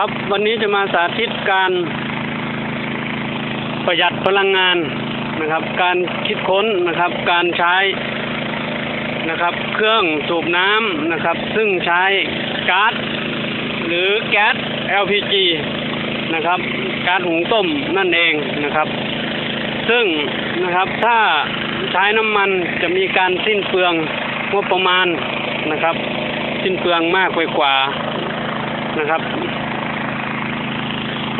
ครับวันนี้จะมาสาธิตการประหยัดพลังงานนะครับ การคิดค้นนะครับ การใช้นะครับ เครื่องสูบน้ำนะครับ ซึ่งใช้ก๊าซหรือแก๊ส LPG นะครับก๊าซหุงต้มนั่นเองนะครับ ซึ่งนะครับถ้าใช้น้ำมันจะมีการสิ้นเปลืองงบประมาณนะครับ สิ้นเปลืองมากไปกว่านะครับ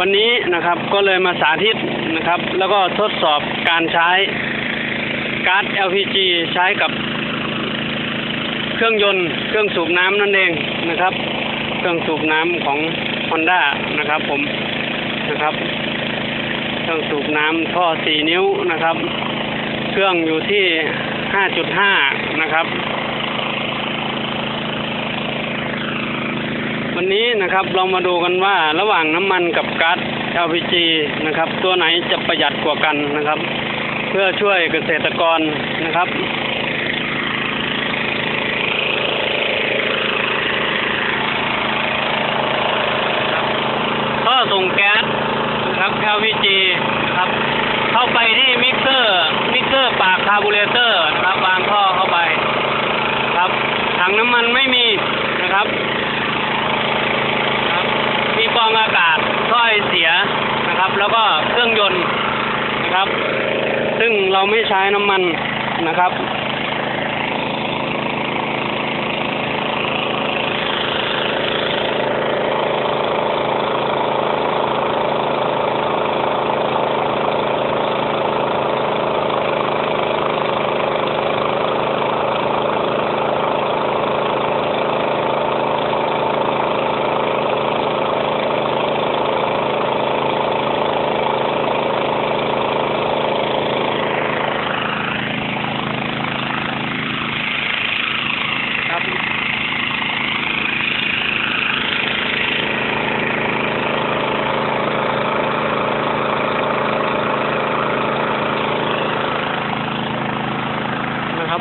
วันนี้นะครับก็เลยมาสาธิตนะครับ แล้วก็ทดสอบการใช้ก๊าซ LPG ใช้กับเครื่องยนต์ เครื่องสูบน้ำนั่นเองนะครับ เครื่องสูบน้ำของ Honda นะครับ ผมนะครับ เครื่องสูบน้ำท่อ 4 นิ้วนะครับ เครื่องอยู่ที่ 5.5 นะครับ นนี้นะครับเรามาดูกันว่าระหว่างน้ำมันกับก๊าซ LPG นะครับ ตัวไหนจะประหยัดกว่ากันนะครับ เพื่อช่วยเกษตรกรนะครับท่อส่งแก๊สนะครับ LPG นะครับ เข้าไปที่มิกเซอร์ มิกเซอร์ปากคาร์บูเรเตอร์นะครับวางท่อเข้าไปครับถังน้ำมันไม่มีนะครับ มีฟองอากาศถ้อยเสียนะครับ แล้วก็เครื่องยนต์นะครับ ซึ่งเราไม่ใช้น้ำมันนะครับครับ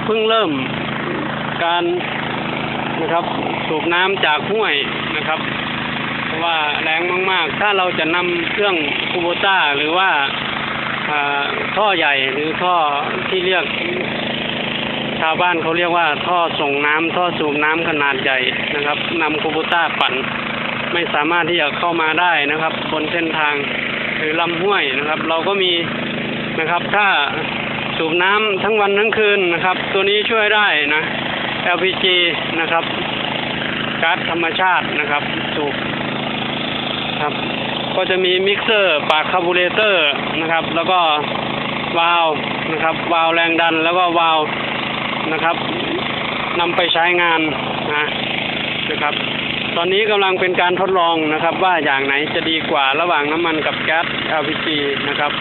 เพิ่งเริ่มการนะครับสูบน้ำจากห้วยนะครับเพราะว่าแรงมาก ๆ ถ้าเราจะนำเครื่องคูโบต้าหรือว่าอ่าท่อใหญ่หรือท่อที่เรียกชาวบ้านเขาเรียกว่าท่อส่งน้ำท่อสูบน้ำขนาดใหญ่นะครับนำคูโบต้าปั่นไม่สามารถที่จะเข้ามาได้นะครับ บนเส้นทางหรือลำห้วยนะครับ เราก็มีนะครับถ้า สูบน้ำทั้งวันทั้งคืนนะครับ ตัวนี้ช่วยได้นะ LPG นะครับก๊าซธรรมชาตินะครับ สูบครับ ก็จะมีมิกเซอร์ปากคาร์บูเรเตอร์นะครับ แล้วก็วาล์วนะครับ วาล์วแรงดันแล้วก็วาล์วนะครับนำไปใช้งานนะนะครับ ตอนนี้กำลังเป็นการทดลองนะครับ ว่าอย่างไหนจะดีกว่าระหว่างน้ำมันกับแก๊ส LPG นะครับ